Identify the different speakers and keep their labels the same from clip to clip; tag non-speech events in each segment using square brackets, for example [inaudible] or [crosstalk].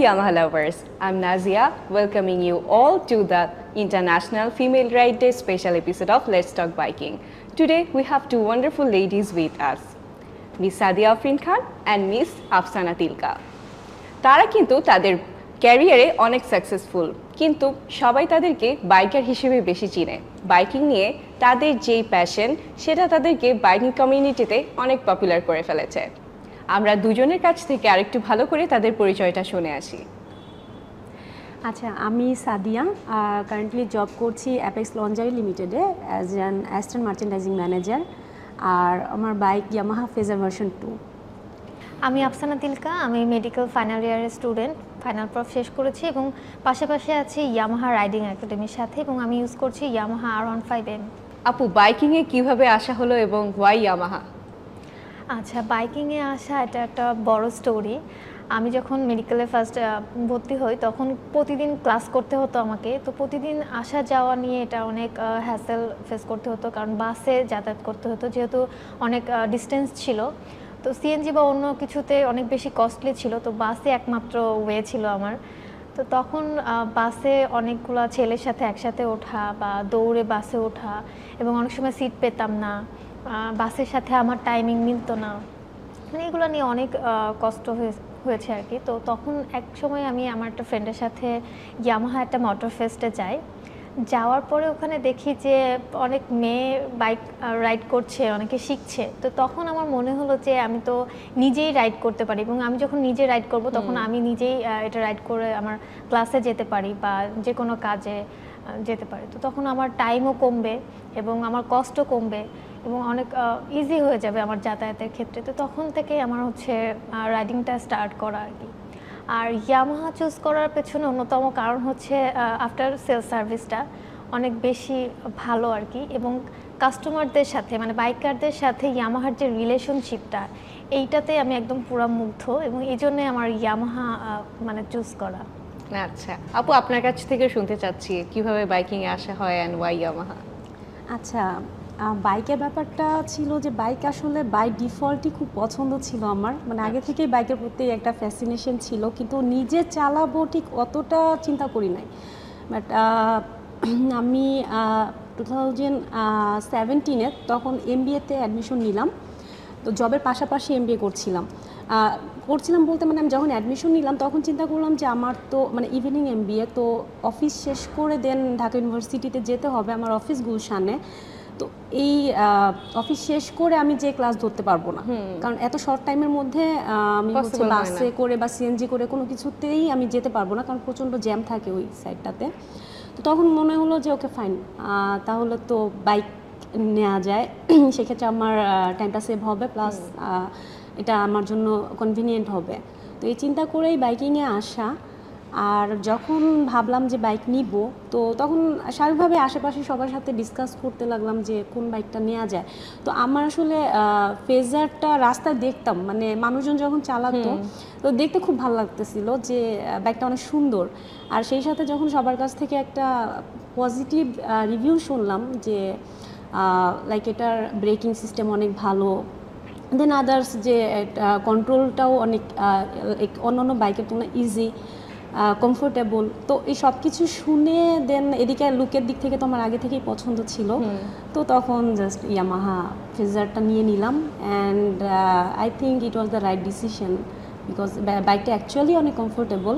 Speaker 1: Yamaha lovers. I'm Nazia, welcoming you all to the International Female Ride Day special episode of Let's Talk Biking. Today we have two wonderful ladies with us, Miss Sadia Afrin Khan and Miss Afsana Tilka. তারা কিন্তু তাদের ক্যারিয়ারে অনেক successful কিন্তু সবাই তাদেরকে biker হিসেবে বেশি চিনে বাইকিং নিয়ে তাদের যেই প্যাশন সেটা তাদেরকে বাইকিং কমিউনিটিতে অনেক পপুলার করে ফেলেছে আমরা দুজনের কাছ থেকে আরেকটু ভালো করে তাদের পরিচয়টা শুনে আসি।
Speaker 2: আচ্ছা আমি সাদিয়া কারেন্টলি জব করছি অ্যাপেক্স লঞ্জারি লিমিটেডে as an assistant merchandising manager আর আমার bike Yamaha Fazer version two
Speaker 3: আমি আফসানা তিলকা আমি মেডিকেল ফাইনাল ইয়ারের স্টুডেন্ট ফাইনাল প্রফ শেষ করেছি এবং পাশাপাশি আছি ইয়ামাহা রাইডিং একাডেমির সাথে এবং আমি ইউজ করছি Yamaha R one five M
Speaker 1: আপু বাইকিংয়ে কীভাবে আসা হলো এবং ওয়াই ইয়ামাহা
Speaker 3: আচ্ছা বাইকিংয়ে আসা এটা একটা বড় স্টোরি আমি যখন মেডিকেলে ফার্স্ট ভর্তি হই, তখন প্রতিদিন ক্লাস করতে হতো আমাকে। তো প্রতিদিন আসা যাওয়া নিয়ে এটা অনেক হ্যাসেল ফেস করতে হতো, কারণ বাসে যাতায়াত করতে হতো, যেহেতু অনেক ডিস্টেন্স ছিল। তো সিএনজি বা অন্য কিছুতে অনেক বেশি কস্টলি ছিল, তো বাসে একমাত্র ওয়ে ছিল আমার। তো তখন বাসে অনেকগুলো ছেলের সাথে একসাথে ওঠা বা দৌড়ে বাসে ওঠা, এবং অনেক সময় সিট পেতাম না। বাসের সাথে আমার টাইমিং মিলতো না। মানে এগুলো নিয়ে অনেক কষ্ট হয়ে- হয়েছে আর কি। তো তখন এক সময় আমি আমার একটা ফ্রেন্ডের সাথে ইয়ামাহা একটা মোটর ফেস্টে যাই। যাওয়ার পরে ওখানে দেখি যে অনেক মেয়ে বাইক রাইড করছে অনেকে শিখছে। তো তখন আমার মনে হলো যে আমি তো নিজেই রাইড করতে পারি এবং আমি যখন নিজে রাইড করব তখন আমি নিজেই এটা রাইড করে আমার ক্লাসে যেতে পারি বা যে কোনো কাজে যেতে পারি। তো তখন আমার টাইমও কমবে এবং আমার কষ্ট কমবে। এবং অনেক ইজি হয়ে যাবে আমার যাতায়াতের ক্ষেত্রে। তো তখন থেকে আমার হচ্ছে রাইডিংটা স্টার্ট করা আর কি। আর ইয়ামাহা চুজ করার পেছনে অন্যতম কারণ হচ্ছে আফটার সেল সার্ভিসটা অনেক বেশি ভালো আর কি। এবং কাস্টমারদের সাথে মানে বাইকারদের সাথে ইয়ামাহার যে রিলেশনশিপটা এইটাতে আমি একদম পুরা মুগ্ধ এবং এই জন্যে আমার ইয়ামাহা মানে চুজ করা।
Speaker 1: আচ্ছা আপু আপনার কাছ থেকে শুনতে চাচ্ছি কীভাবে বাইকিংয়ে আসা হয় অ্যান্ড ওয়াই ইয়ামাহা
Speaker 2: আচ্ছা বাইকের ব্যাপারটা ছিল যে বাইক আসলে বাই ডিফল্টই খুব পছন্দ ছিল আমার। মানে আগে থেকেই বাইকের প্রতি একটা ফ্যাসিনেশন ছিল কিন্তু নিজে চালাবো ঠিক অতটা চিন্তা করি নাই। বাট [clears throat] আমি টু থাউজেন্ড সেভেন্টিনে তখন এমবিএতে অ্যাডমিশন নিলাম। তো জবের পাশাপাশি এমবিএ করছিলাম। করছিলাম বলতে মানে আমি যখন অ্যাডমিশন নিলাম তখন চিন্তা করলাম যে আমার তো মানে ইভিনিং এমবিএ তো অফিস শেষ করে দেন ঢাকা ইউনিভার্সিটিতে যেতে হবে আমার অফিস গুলশানে। তো এই অফিস শেষ করে আমি যে ক্লাস ধরতে পারব না। কারণ এত শর্ট টাইমের মধ্যে আমি হচ্ছে। বাসে করে বা সিএনজি করে কোনো কিছুতেই আমি যেতে পারব না কারণ প্রচণ্ড জ্যাম থাকে ওই সাইডটাতে তো তখন মনে হলো যে ওকে ফাইন তাহলে তো বাইক নেওয়া যায়। [clears throat] সেক্ষেত্রে আমার টাইমটা সেভ হবে প্লাস এটা আমার জন্য কনভিনিয়েন্ট হবে। তো এই চিন্তা করেই বাইকিংয়ে আসা আর যখন ভাবলাম যে বাইক নিব তো তখন স্বাভাবিকভাবে আশেপাশে সবার সাথে ডিসকাস করতে লাগলাম যে কোন বাইকটা নেওয়া যায়। তো আমার আসলে ফেজারটা রাস্তায় দেখতাম মানে মানুষজন যখন চালাতো তো দেখতে খুব ভালো লাগতেছিল যে বাইকটা অনেক সুন্দর। আর সেই সাথে যখন সবার কাছ থেকে একটা পজিটিভ রিভিউ শুনলাম যে লাইক এটার ব্রেকিং সিস্টেম অনেক ভালো। দেন আদার্স যে কন্ট্রোলটাও অনেক অন্য অন্যান্য বাইকের তুলনায় ইজি কমফোর্টেবল তো এই সব কিছু শুনে দেন এদিকে লুকের দিক থেকে তো আমার আগে থেকেই পছন্দ ছিল। তো তখন জাস্ট ইয়ামাহা ফ্রিজারটা নিয়ে নিলাম and I think it was the right decision because বাইকটা অ্যাকচুয়ালি অনেক কমফোর্টেবল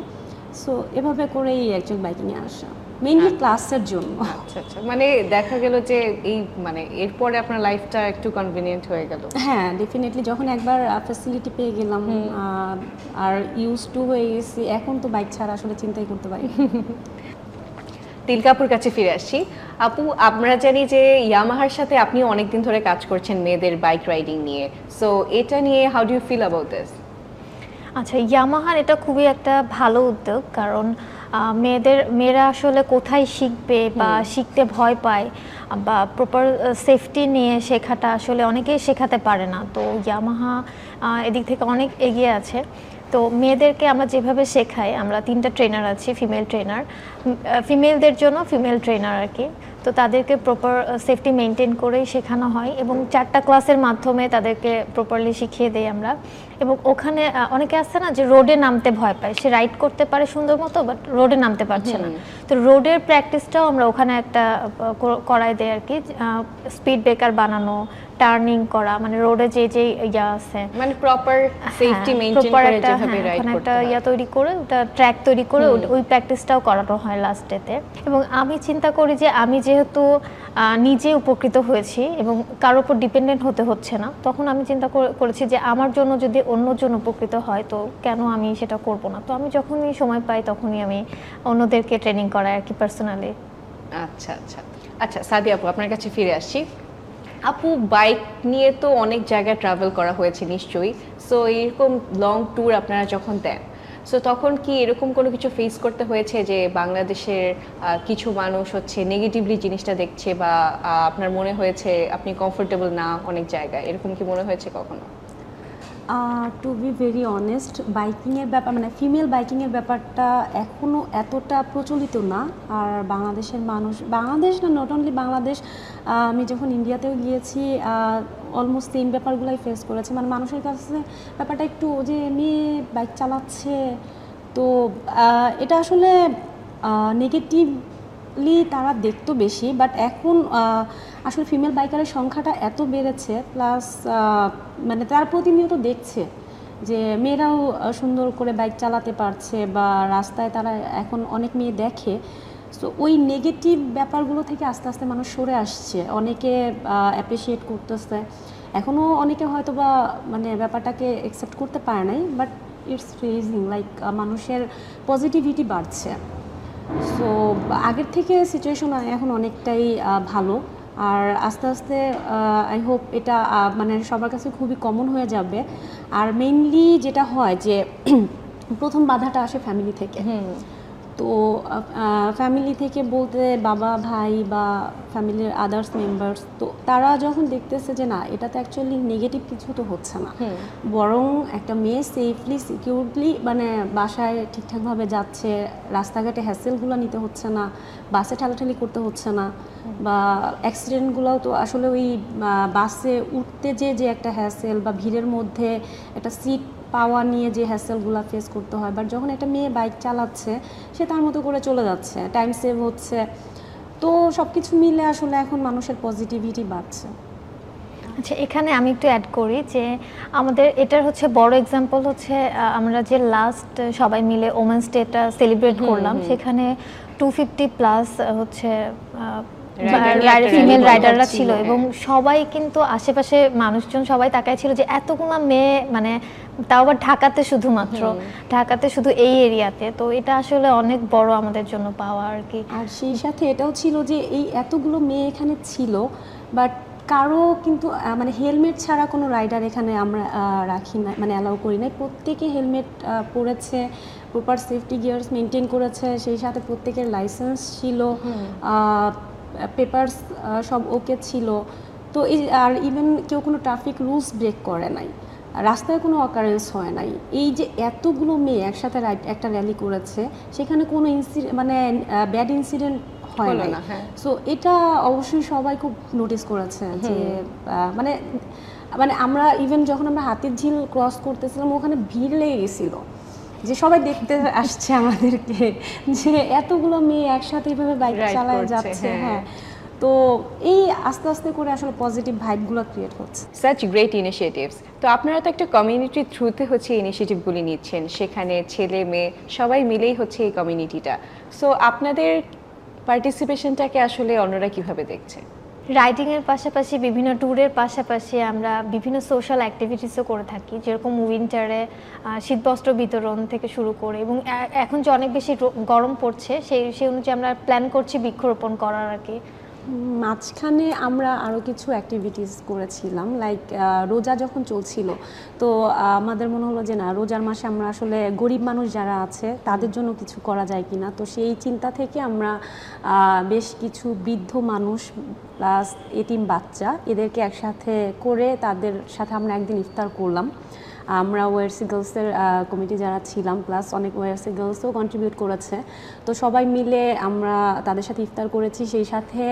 Speaker 2: সো এভাবে করেই অ্যাকচুয়াল বাইকিংয়ে আসা। মেইনলি ক্লাসের জন্য।
Speaker 1: আচ্ছা আচ্ছা। মানে দেখা গেল যে এই মানে এরপরে আপনার লাইফটা একটু কনভিনিয়েন্ট হয়ে গেল।
Speaker 2: হ্যাঁ ডেফিনেটলি যখন একবার ফ্যাসিলিটি পেয়ে গেলাম আর ইউজ টু হয়ে গেছি এখন তো বাইক ছাড়া আসলে চিন্তাই করতে পারি। [laughs]
Speaker 1: তিলকাপুর কাছে ফিরে আসছি আপু আমরা জানি যে ইয়ামাহার সাথে আপনি অনেকদিন ধরে কাজ করছেন মেয়েদের বাইক রাইডিং নিয়ে। সো এটা নিয়ে how do you feel about this
Speaker 3: আচ্ছা ইয়ামাহার এটা খুবই একটা ভালো উদ্যোগ কারণ মেয়েদের মেয়েরা আসলে কোথায় শিখবে বা শিখতে ভয় পায় বা প্রপার সেফটি নিয়ে শেখাটা আসলে অনেকেই শেখাতে পারে না। তো ইয়ামাহা এদিক থেকে অনেক এগিয়ে আছে। তো মেয়েদেরকে আমরা যেভাবে শেখাই আমরা তিনটা ট্রেনার আছি ফিমেল ট্রেনার ফিমেলদের জন্য ফিমেল ট্রেনার আর কি। তো তাদেরকে প্রপার সেফটি মেনটেন করেই শেখানো হয় এবং চারটা ক্লাসের মাধ্যমে তাদেরকে প্রপারলি শিখিয়ে দেই আমরা। এবং ওখানে অনেকে আসছে না যে রোডে নামতে ভয় পায়। সে রাইড করতে পারে সুন্দর মতো বাট রোডে নামতে পারছে না। তো রোডের প্র্যাকটিসটাও আমরা ওখানে একটা করাই দেয় আর কি স্পিড ব্রেকার বানানো টার্নিং করা মানে রোডে যে যে ইয়া আছে।
Speaker 1: মানে প্রপার সেফটি
Speaker 3: হ্যাঁ,
Speaker 1: মেইনটেইন করে যেভাবে
Speaker 3: হ্যাঁ,
Speaker 1: রাইড
Speaker 3: ওখানে
Speaker 1: করতে
Speaker 3: একটা ইয়া তৈরি করে ওটা ট্র্যাক তৈরি করে ওই- প্র্যাকটিসটাও করানো হয় লাস্ট ডেতে এবং আমি চিন্তা করি যে আমি যেহেতু নিজে উপকৃত হয়েছি এবং কারোর উপর ডিপেন্ডেন্ট হতে হচ্ছে না তখন আমি চিন্তা করে- করেছি যে আমার জন্য যদি অন্যজন উপকৃত হয়, তো কেন আমি সেটা করব না? তো আমি যখনই সময় পাই, তখনই আমি অন্যদেরকে ট্রেনিং করাই আর কি পার্সোনালি
Speaker 1: আচ্ছা আচ্ছা। আচ্ছা সাদি আপু, আপনার কাছে ফিরে আসছি। আপু বাইক নিয়ে তো অনেক জায়গায় ট্রাভেল করা হয়েছে নিশ্চয়ই। সো এরকম লং ট্যুর আপনারা যখন দেন সো তখন কি এরকম কোনো কিছু ফেস করতে হয়েছে যে বাংলাদেশের কিছু মানুষ হচ্ছে নেগেটিভলি জিনিসটা দেখছে বা আপনার মনে হয়েছে আপনি কমফোর্টেবল না অনেক জায়গায়? এরকম কি মনে হয়েছে কখনো?
Speaker 2: টু বি ভেরি অনেস্ট বাইকিংয়ের ব্যাপার মানে ফিমেল বাইকিংয়ের ব্যাপারটা এখনও এতটা প্রচলিত না। আর বাংলাদেশের মানুষ, বাংলাদেশ না নট অনলি বাংলাদেশ আমি যখন ইন্ডিয়াতেও গিয়েছি অলমোস্ট সেম ব্যাপারগুলোই ফেস করেছি। মানে মানুষের কাছে ব্যাপারটা একটু যে, মেয়ে বাইক চালাচ্ছে, তো এটা আসলে নেগেটিভলি তারা দেখতো বেশি বাট এখন আসলে ফিমেল বাইকারের সংখ্যাটা এত বেড়েছে প্লাস মানে তার প্রতিনিয়ত দেখছে যে মেয়েরাও সুন্দর করে বাইক চালাতে পারছে বা রাস্তায় তারা এখন অনেক মেয়ে দেখে। সো ওই নেগেটিভ ব্যাপারগুলো থেকে আস্তে আস্তে মানুষ সরে আসছে, অনেকে অ্যাপ্রিসিয়েট করতেছে। এখনও অনেকে হয়তো বা মানে ব্যাপারটাকে অ্যাকসেপ্ট করতে পারে নাই বাট ইটস রেজিং লাইক মানুষের পজিটিভিটি বাড়ছে। সো আগের থেকে সিচুয়েশন এখন অনেকটাই ভালো। আর আস্তে আস্তে আই হোপ এটা মানে সবার কাছে খুবই কমন হয়ে যাবে। আর মেইনলি যেটা হয় যে, [clears throat] প্রথম বাধাটা আসে ফ্যামিলি থেকে। তো ফ্যামিলি থেকে বলতে বাবা ভাই বা ফ্যামিলির আদার্স মেম্বার্স তো তারা যখন দেখতেছে যে না এটাতে অ্যাকচুয়ালি নেগেটিভ কিছু তো হচ্ছে না। বরং একটা মেয়ে সেফলি সিকিউরলি মানে বাসায় ঠিকঠাকভাবে যাচ্ছে রাস্তাঘাটে হ্যাসেলগুলো নিতে হচ্ছে না বাসে ঠেলাঠেলি করতে হচ্ছে না বা অ্যাক্সিডেন্টগুলোও তো আসলে ওই বাসে উঠতে যে যে একটা হ্যাসেল বা ভিড়ের মধ্যে একটা সিট পাওয়া নিয়ে যে হ্যাসেলগুলো ফেস করতে হয় বাট যখন একটা মেয়ে বাইক চালাচ্ছে সে তার মতো করে চলে যাচ্ছে টাইম সেভ হচ্ছে। তো সব কিছু মিলে আসলে এখন মানুষের পজিটিভিটি বাড়ছে।
Speaker 3: আচ্ছা এখানে আমি একটু অ্যাড করি যে আমাদের এটার হচ্ছে বড় এক্সাম্পল হচ্ছে আমরা যে লাস্ট সবাই মিলে ওমেন্স ডেটা সেলিব্রেট করলাম সেখানে টু ফিফটি প্লাস হচ্ছে ফিমেল রাইডাররা
Speaker 1: ছিল,
Speaker 3: ছিল এবং সবাই কিন্তু আশেপাশে মানুষজন সবাই তাকায় ছিল যে এতগুলো মেয়ে মানে তাও আবার ঢাকাতে শুধুমাত্র। ঢাকাতে শুধু এই এরিয়াতে। তো এটা আসলে অনেক বড় আমাদের জন্য পাওয়া আর কি।
Speaker 2: আর সেই সাথে এটাও ছিল যে এই এতগুলো মেয়ে এখানে ছিল বাট কারও কিন্তু মানে হেলমেট ছাড়া কোনো রাইডার এখানে আমরা রাখি না মানে অ্যালাউ করি নাই। প্রত্যেকে হেলমেট পরেছে প্রপার সেফটি গিয়ার্স মেনটেন করেছে। সেই সাথে প্রত্যেকের লাইসেন্স ছিল। পেপারস সব ওকে ছিল। তো এই আর ইভেন কেউ কোনো ট্রাফিক রুলস ব্রেক করে নাই। রাস্তায় কোনো অকারেন্স হয় নাই। এই যে এতগুলো মেয়ে একসাথে একটা র্যালি করেছে সেখানে কোনো ইনসিডেন্ট মানে ব্যাড ইনসিডেন্ট হয়
Speaker 1: না, হ্যাঁ।
Speaker 2: সো এটা অবশ্যই সবাই খুব নোটিস করেছে যে মানে মানে আমরা ইভেন যখন আমরা হাতির ঝিল ক্রস করতেছিলাম ওখানে ভিড় লেগে গেছিল। যে সবাই দেখতে আসছে আমাদেরকে যে এতগুলো মেয়ে একসাথে এইভাবে বাইক চালায় যাচ্ছে
Speaker 1: হ্যাঁ।
Speaker 2: হ্যাঁ। তো এই আস্তে আস্তে করে আসলে পজিটিভ ভাইবগুলো ক্রিয়েট হচ্ছে।
Speaker 1: সাচ গ্রেট ইনিশিয়েটিভস তো আপনারা তো একটা কমিউনিটির থ্রুতে হচ্ছে ইনিশিয়েটিভগুলি নিচ্ছেন সেখানে ছেলে মেয়ে সবাই মিলেই হচ্ছে এই কমিউনিটিটা সো আপনাদের পার্টিসিপেশনটাকে আসলে অন্যরা কীভাবে দেখছে?
Speaker 3: রাইডিংয়ের পাশাপাশি, বিভিন্ন ট্যুরের পাশাপাশি আমরা বিভিন্ন সোশ্যাল অ্যাক্টিভিটিসও করে থাকি। যেরকম উইন্টারে শীতবস্ত্র বিতরণ থেকে শুরু করে এবং এখন যে অনেক বেশি গরম পড়ছে, সেই সেই অনুযায়ী আমরা প্ল্যান করছি বৃক্ষরোপণ করার আর কি
Speaker 2: মাঝখানে আমরা আরও কিছু অ্যাক্টিভিটিস করেছিলাম লাইক রোজা যখন চলছিল, তো আমাদের মনে হলো যে না, রোজার মাসে আমরা আসলে গরিব মানুষ যারা আছে, তাদের জন্য কিছু করা যায় কিনা? তো সেই চিন্তা থেকে আমরা বেশ কিছু বৃদ্ধ মানুষ প্লাস এটিম বাচ্চা, এদেরকে একসাথে করে তাদের সাথে আমরা একদিন ইফতার করলাম। আমরা ওয়ারসি গার্লসের কমিটি যারা ছিলাম প্লাস অনেক ওয়ারসি গার্লসও কন্ট্রিবিউট করেছে। তো সবাই মিলে আমরা তাদের সাথে ইফতার করেছি। সেই সাথে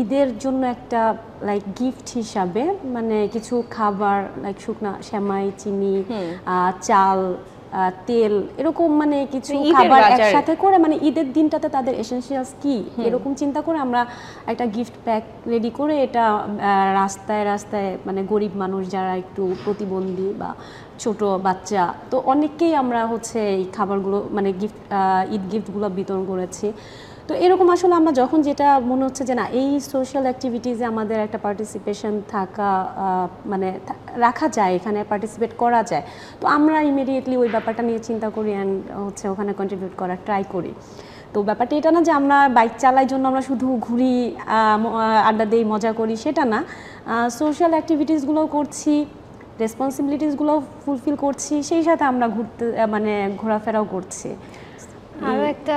Speaker 2: ঈদের জন্য একটা লাইক গিফট হিসাবে মানে কিছু খাবার লাইক শুকনা শ্যামাই চিনি চাল তেল এরকম মানে কিছু খাবার একসাথে করে মানে ঈদের দিনটাতে তাদের এসেন্সিয়ালস কি? এরকম চিন্তা করে আমরা একটা গিফট প্যাক রেডি করে এটা রাস্তায় রাস্তায় মানে গরিব মানুষ যারা একটু প্রতিবন্ধী বা ছোট বাচ্চা তো অনেককেই আমরা হচ্ছে এই খাবারগুলো মানে গিফট ঈদ গিফটগুলো বিতরণ করেছি। তো এরকম আসলে আমরা যখন যেটা মনে হচ্ছে যে না, এই সোশ্যাল অ্যাক্টিভিটিসে আমাদের একটা পার্টিসিপেশন থাকা মানে রাখা যায়, এখানে পার্টিসিপেট করা যায়, তো আমরা ইমিডিয়েটলি ওই ব্যাপারটা নিয়ে চিন্তা করি অ্যান্ড হচ্ছে ওখানে কন্ট্রিবিউট করার ট্রাই করি। তো ব্যাপারটা এটা না যে আমরা বাইক চালাই জন্য আমরা শুধু ঘুরি আড্ডা দেই, মজা করি, সেটা না। সোশ্যাল অ্যাক্টিভিটিসগুলোও করছি রেসপন্সিবিলিটিসগুলো ফুলফিল করছি, সেই সাথে আমরা ঘুরতে মানে ঘোরাফেরাও করছি।
Speaker 3: আরও একটা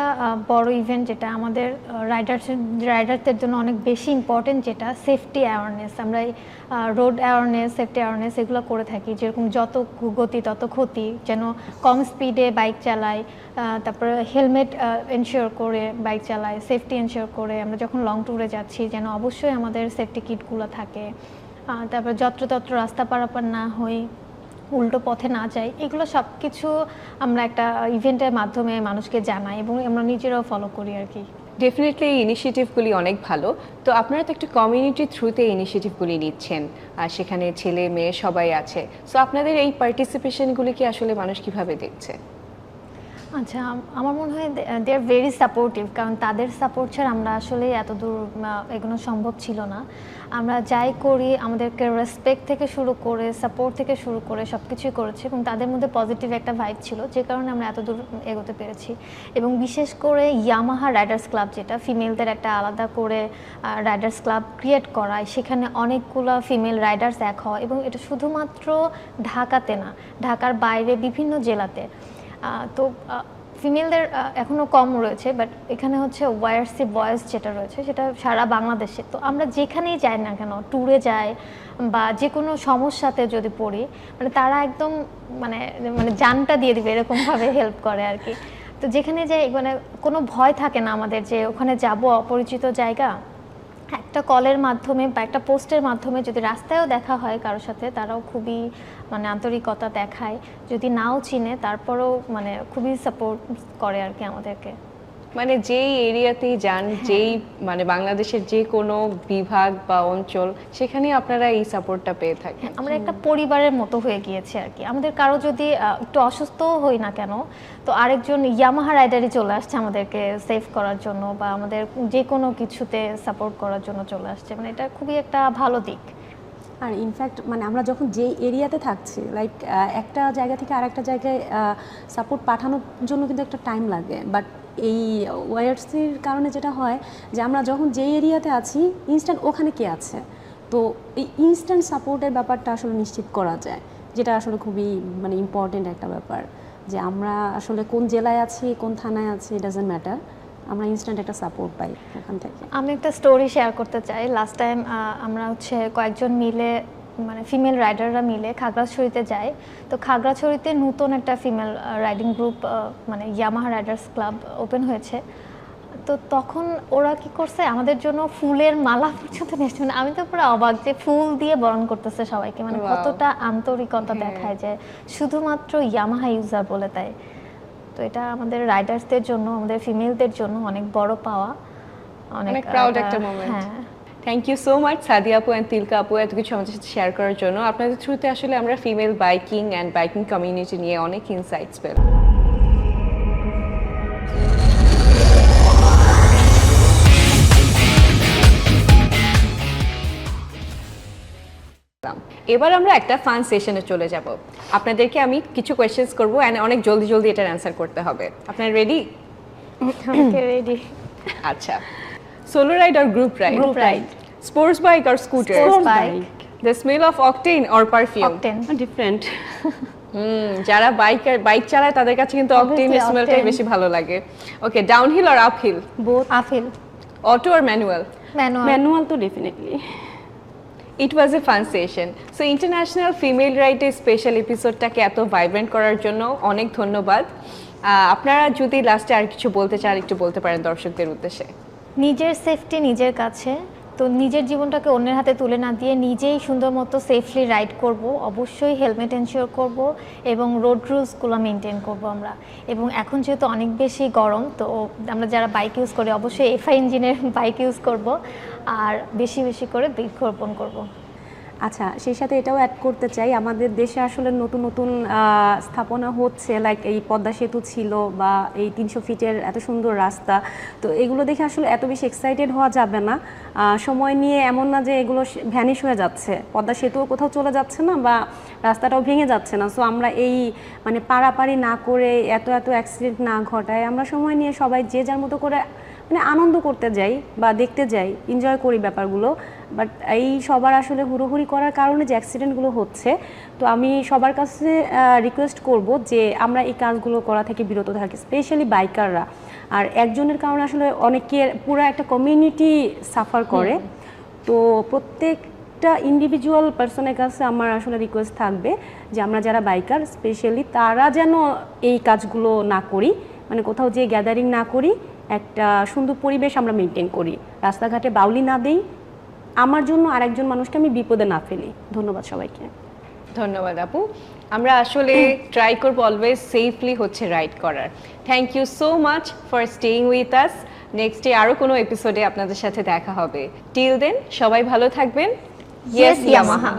Speaker 3: বড় ইভেন্ট যেটা আমাদের রাইডার্স রাইডারদের জন্য অনেক বেশি ইম্পর্টেন্ট যেটা সেফটি অ্যাওয়ারনেস আমরা রোড অ্যাওয়ারনেস সেফটি অ্যাওয়ারনেস এগুলো করে থাকি। যেরকম যত গতি, তত ক্ষতি, যেন কম স্পিডে বাইক চালাই তারপরে হেলমেট এনশিওর করে বাইক চালাই সেফটি এনশিওর করে। আমরা যখন লং ট্যুরে যাচ্ছি, যেন অবশ্যই আমাদের সেফটি কিটগুলো থাকে। তারপরে যত্রতত্র রাস্তা পারাপার না হই। উল্টো পথে না যাই, এগুলো সব কিছু আমরা একটা ইভেন্টের মাধ্যমে মানুষকে জানাই এবং আমরা নিজেরাও ফলো করি আর কি।
Speaker 1: ডেফিনেটলি এই ইনিশিয়েটিভগুলি অনেক ভালো। তো আপনারা তো একটা কমিউনিটি থ্রুতে ইনিশিয়েটিভগুলি নিচ্ছেন, আর সেখানে ছেলে মেয়ে সবাই আছে। সো আপনাদের এই পার্টিসিপেশনগুলিকে আসলে মানুষ কীভাবে দেখছে?
Speaker 3: আচ্ছা আমার মনে হয় দে আর ভেরি সাপোর্টিভ কারণ তাদের সাপোর্ট ছাড়া আমরা আসলে এত দূর এগোনো সম্ভব ছিল না। আমরা যাই করি, আমাদেরকে রেসপেক্ট থেকে শুরু করে সাপোর্ট থেকে শুরু করে সব কিছুই করেছি এবং তাদের মধ্যে পজিটিভ একটা ভাইব ছিল, যে কারণে আমরা এত দূর এগোতে পেরেছি। এবং বিশেষ করে ইয়ামাহা রাইডার্স ক্লাব যেটা ফিমেলদের একটা আলাদা করে রাইডার্স ক্লাব ক্রিয়েট করায় সেখানে অনেকগুলো ফিমেল রাইডার্স এক হয় এবং এটা শুধুমাত্র ঢাকাতে না, ঢাকার বাইরে বিভিন্ন জেলাতে। তো ফিমেলদের এখনও কম রয়েছে বাট এখানে হচ্ছে ওয়াইআরসি বয়েজ যেটা রয়েছে, সেটা সারা বাংলাদেশে। তো আমরা যেখানেই যাই না কেন ট্যুরে যাই বা যে কোনো সমস্যাতে যদি পড়ি মানে তারা একদম মানে মানে জানটা দিয়ে দিবে এরকমভাবে হেল্প করে আর কি। তো যেখানে যাই মানে কোনো ভয় থাকে না আমাদের যে ওখানে যাব, অপরিচিত জায়গা একটা কলের মাধ্যমে বা একটা পোস্টের মাধ্যমে যদি রাস্তায়ও দেখা হয় কারোর সাথে, তারাও খুবই মানে আন্তরিকতা দেখায়। যদি নাও চিনে, তারপরও মানে খুবই সাপোর্ট করে আর কি আমাদেরকে।
Speaker 1: মানে যেই এরিয়াতেই যান যেই মানে বাংলাদেশের যে কোনো বিভাগ বা অঞ্চল সেখানেই আপনারা এই সাপোর্টটা পেয়ে থাকেন।
Speaker 3: আমরা একটা পরিবারের মতো হয়ে গিয়েছে আর কি। আমাদের কারও যদি একটু অসুস্থ হই না কেন তো আরেকজন ইয়ামাহা রাইডারই চলে আসছে আমাদেরকে সেভ করার জন্য বা আমাদের যে কোনো কিছুতে সাপোর্ট করার জন্য চলে আসছে। মানে এটা খুবই একটা ভালো দিক।
Speaker 2: আর ইনফ্যাক্ট মানে আমরা যখন যে এরিয়াতে থাকছি লাইক একটা জায়গা থেকে আরেকটা জায়গায় সাপোর্ট পাঠানোর জন্য কিন্তু একটা টাইম লাগে। বাট এই ওয়ারসির কারণে যেটা হয় যে আমরা যখন যে এরিয়াতে আছি ইনস্ট্যান্ট ওখানে কে আছে? তো এই ইনস্ট্যান্ট সাপোর্টের ব্যাপারটা আসলে নিশ্চিত করা যায়, যেটা আসলে খুবই মানে ইম্পর্টেন্ট একটা ব্যাপার। যে আমরা আসলে কোন জেলায় আছি, কোন থানায় আছি ডাজেন্ট ম্যাটার আমরা ইনস্ট্যান্ট একটা সাপোর্ট পাই ওখান থেকে।
Speaker 3: আমি একটা স্টোরি শেয়ার করতে চাই। লাস্ট টাইম আমরা হচ্ছে কয়েকজন মিলে মানে ফিমেল রাইডাররা মিলে খাগড়াছড়িতে যায়। তো খাগড়াছড়িতে নতুন একটা ফিমেল রাইডিং গ্রুপ মানে ইয়ামাহা রাইডার্স ক্লাব ওপেন হয়েছে। তো তখন ওরা কি করছে? আমাদের জন্য ফুলের মালা [laughs] পর্যন্ত নিয়ে এসেছে। মানে আমি তো পুরো অবাক যে ফুল দিয়ে বরণ করতেছে সবাইকে। মানে কতটা আন্তরিকতা
Speaker 1: হ্যাঁ।
Speaker 3: দেখায় যে শুধুমাত্র ইয়ামাহা ইউজার বলে তাই। তো এটা আমাদের রাইডার্সদের জন্য আমাদের ফিমেলদের জন্য অনেক বড় পাওয়া।
Speaker 1: অনেক proud একটা moment.
Speaker 3: হ্যাঁ।
Speaker 1: Thank you so much Sadia আপু অ্যান্ড তিলকা আপু এত কিছু আমাদের সাথে শেয়ার করার জন্য। আপনাদের থ্রুতে আসলে আমরা female biking and biking community নিয়ে অনেক ইনসাইটস পেলাম। এবার আমরা একটা ফান সেশনে চলে যাব। আপনাদেরকে আমি কিছু কোয়েশ্চেন্স করব অ্যান্ড অনেক জলদি জলদি এটার অ্যান্সার করতে হবে। আপনারা রেডি
Speaker 3: রেডি
Speaker 1: আচ্ছা। Solo ride R group ride
Speaker 3: Group ride.
Speaker 1: Sports bike R scooter
Speaker 3: Sports bike.
Speaker 1: The smell of octane or perfume
Speaker 3: octane
Speaker 2: different
Speaker 1: hmm যারা বাইক বাইক চালায় তাদের কাছে কিন্তু অকটেন স্মেলটাই
Speaker 3: octane.
Speaker 1: বেশি ভালো লাগে। ওকে ডাউনহিল আর আপহিল
Speaker 2: বোথ
Speaker 3: আফিল
Speaker 1: অটো আর ম্যানুয়াল
Speaker 3: ম্যানুয়াল
Speaker 2: ম্যানুয়াল তো definitely
Speaker 1: it was a fun session so international female রাইটের স্পেশাল এপিসোডটাকে এত ভাইব্রেন্ট করার জন্য অনেক ধন্যবাদ। আপনারা যদি লাস্টে আর কিছু বলতে চান একটু বলতে পারেন দর্শকদের উদ্দেশ্যে।
Speaker 3: নিজের সেফটি নিজের কাছে। তো নিজের জীবনটাকে অন্যের হাতে তুলে না দিয়ে নিজেই সুন্দর মতো সেফলি রাইড করব। অবশ্যই হেলমেট এনশিওর করব এবং রোড রুলসগুলো মেনটেন করব আমরা। এবং এখন যেহেতু অনেক বেশি গরম, তো আমরা যারা বাইক ইউজ করি, অবশ্যই এফআই ইঞ্জিনের বাইক ইউজ করব। আর বেশি বেশি করে বৃক্ষরোপণ করব।
Speaker 2: আচ্ছা সেই সাথে এটাও অ্যাড করতে চাই। আমাদের দেশে আসলে নতুন নতুন স্থাপনা হচ্ছে লাইক এই পদ্মা সেতু ছিল বা এই তিনশো ফিটের এত সুন্দর রাস্তা। তো এগুলো দেখে আসলে এত বেশি এক্সাইটেড হওয়া যাবে না। সময় নিয়ে এমন না যে এগুলো ভ্যানিশ হয়ে যাচ্ছে। পদ্মা সেতুও কোথাও চলে যাচ্ছে না বা রাস্তাটাও ভেঙে যাচ্ছে না। সো আমরা এই মানে পারাপারি না করে এত এত অ্যাক্সিডেন্ট না ঘটায়। আমরা সময় নিয়ে সবাই যে যার মতো করে মানে আনন্দ করতে যাই বা দেখতে যাই এনজয় করি ব্যাপারগুলো। বাট এই সবার আসলে হুড়োহুড়ি করার কারণে যে অ্যাক্সিডেন্টগুলো হচ্ছে তো আমি সবার কাছে রিকোয়েস্ট করব যে আমরা এই কাজগুলো করা থেকে বিরত থাকি স্পেশালি বাইকাররা আর একজনের কারণে আসলে অনেকের পুরো একটা কমিউনিটি সাফার করে। তো প্রত্যেকটা ইন্ডিভিজুয়াল পার্সনের কাছে আমার আসলে রিকোয়েস্ট থাকবে যে আমরা যারা বাইকার স্পেশালি তারা যেন এই কাজগুলো না করি মানে কোথাও যে গ্যাদারিং না করি একটা সুন্দর পরিবেশ আমরা মেনটেন করি। রাস্তাঘাটে বাউলি না দেই আমার জন্য আরেকজন মানুষকে আমি বিপদে না ফেলি। ধন্যবাদ সবাইকে।
Speaker 1: ধন্যবাদ আপু। আমরা আসলে ট্রাই করব অলওয়েজ সেফলি হচ্ছে রাইড করার। Thank you so much for staying with us next day আরও কোনো এপিসোডে আপনাদের সাথে দেখা হবে। টিল দেন সবাই ভালো থাকবেন। Yes Yamaha.